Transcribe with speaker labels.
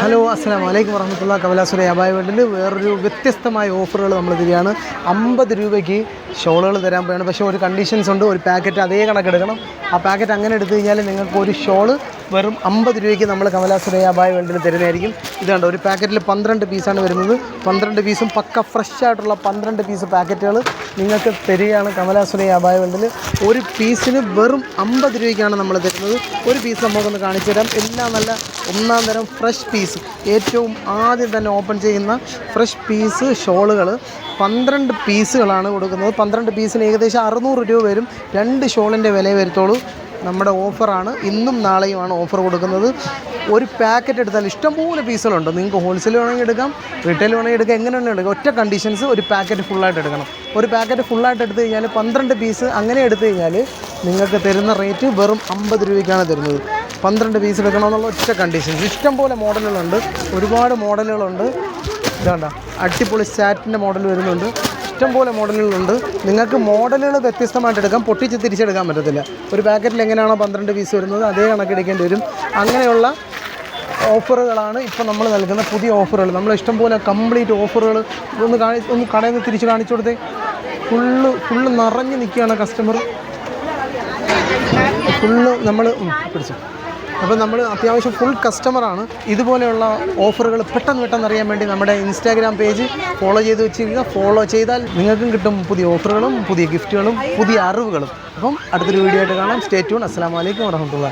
Speaker 1: Hello അസ്സാം വലൈക്കും വറഹമത്തുള്ള കമലാസുര അബായ വേൾഡിൽ വേറൊരു വ്യത്യസ്തമായ ഓഫറുകൾ നമ്മൾ തരികയാണ്. അമ്പത് രൂപയ്ക്ക് ഷോളുകൾ തരാൻ പോയാണ് പക്ഷേ ഒരു കണ്ടീഷൻസ് ഉണ്ട്. ഒരു പാക്കറ്റ് അതേ കണക്കെടുക്കണം. ആ പാക്കറ്റ് അങ്ങനെ എടുത്തു കഴിഞ്ഞാൽ നിങ്ങൾക്ക് ഒരു ഷോൾ വെറും അമ്പത് രൂപയ്ക്ക് നമ്മൾ കമലാസുര അബായ വേൾഡിൽ തരുന്നതായിരിക്കും. ഇതുണ്ട് ഒരു പാക്കറ്റിൽ പന്ത്രണ്ട് പീസാണ് വരുന്നത്. പന്ത്രണ്ട് പീസും പക്ക ഫ്രഷ് ആയിട്ടുള്ള പന്ത്രണ്ട് പീസ് പാക്കറ്റുകൾ നിങ്ങൾക്ക് തരികയാണ് കമലാസുര അബായ വേൾഡിൽ ഒരു പീസിന് വെറും അമ്പത് രൂപയ്ക്കാണ് നമ്മൾ തരുന്നത്. ഒരു പീസ് നമുക്കൊന്ന് കാണിച്ചു തരാം. എല്ലാം നല്ല ഒന്നാം തരം ഫ്രഷ് പീസ്. ഏറ്റവും ആദ്യം തന്നെ ഓപ്പൺ ചെയ്യുന്ന ഫ്രഷ് പീസ് ഷോളുകൾ. പന്ത്രണ്ട് പീസുകളാണ് കൊടുക്കുന്നത്. പന്ത്രണ്ട് പീസിന് ഏകദേശം അറുന്നൂറ് രൂപ വരും. രണ്ട് ഷോളിന്റെ വില വരുത്തോളൂ നമ്മുടെ ഓഫറാണ്. ഇന്നും നാളെയുമാണ് ഓഫർ കൊടുക്കുന്നത്. ഒരു പാക്കറ്റ് എടുത്താൽ ഇഷ്ടംപോലെ പീസുകളുണ്ട്. നിങ്ങൾക്ക് ഹോൾസെയിൽ വേണമെങ്കിൽ എടുക്കാം റീറ്റെയിൽ വേണമെങ്കിൽ എടുക്കാം എങ്ങനെ വേണമെങ്കിൽ എടുക്കാം. ഒറ്റ കണ്ടീഷൻസ് ഒരു പാക്കറ്റ് ഫുള്ളായിട്ട് എടുക്കണം. ഒരു പാക്കറ്റ് ഫുള്ളായിട്ട് എടുത്തു കഴിഞ്ഞാൽ പന്ത്രണ്ട് പീസ് അങ്ങനെ എടുത്തു കഴിഞ്ഞാൽ നിങ്ങൾക്ക് തരുന്ന റേറ്റ് വെറും അമ്പത് രൂപയ്ക്കാണ് തരുന്നത്. പന്ത്രണ്ട് പീസ് എടുക്കണമെന്നുള്ള ഒറ്റ കണ്ടീഷൻസ് ഇഷ്ടംപോലെ മോഡലുകളുണ്ട്. ഒരുപാട് മോഡലുകളുണ്ട്. ഇതാണ്ട അടിപൊളി സാറ്റിന്റെ മോഡൽ വരുന്നുണ്ട്. ഇഷ്ടംപോലെ മോഡലുകളുണ്ട്. നിങ്ങൾക്ക് മോഡലുകൾ വ്യത്യസ്തമായിട്ട് എടുക്കാം. പൊട്ടിച്ച് തിരിച്ചെടുക്കാൻ പറ്റത്തില്ല. ഒരു പാക്കറ്റിൽ എങ്ങനെയാണോ പന്ത്രണ്ട് പീസ് വരുന്നത് അതേ കണക്ക് എടുക്കേണ്ടി വരും. അങ്ങനെയുള്ള ഓഫറുകളാണ് ഇപ്പോൾ നമ്മൾ നൽകുന്ന പുതിയ ഓഫറുകൾ. നമ്മൾ ഇഷ്ടംപോലെ കംപ്ലീറ്റ് ഓഫറുകൾ ഒന്ന് കാണി ഒന്ന് കടയിൽ നിന്ന് തിരിച്ച് കാണിച്ചു കൊടുത്തേ. ഫുള്ള് ഫുള്ള് നിറഞ്ഞ് നിൽക്കുകയാണ് കസ്റ്റമർ ഫുള്ള് നമ്മൾ പിടിച്ചു. അപ്പോൾ നമ്മൾ അത്യാവശ്യം ഫുൾ കസ്റ്റമറാണ് ഇതുപോലെയുള്ള ഓഫറുകൾ പെട്ടെന്ന് പെട്ടെന്ന് അറിയാൻ വേണ്ടി നമ്മുടെ ഇൻസ്റ്റാഗ്രാം പേജ് ഫോളോ ചെയ്ത് വെച്ചിരിക്കുക. ഫോളോ ചെയ്താൽ നിങ്ങൾക്കും കിട്ടും പുതിയ ഓഫറുകളും പുതിയ ഗിഫ്റ്റുകളും പുതിയ അറിവുകളും. അപ്പം അടുത്തൊരു വീഡിയോ ആയിട്ട് കാണാം. സ്റ്റേ ട്യൂൺ അസ്സാം വലൈക്കും വരഹമുല്ല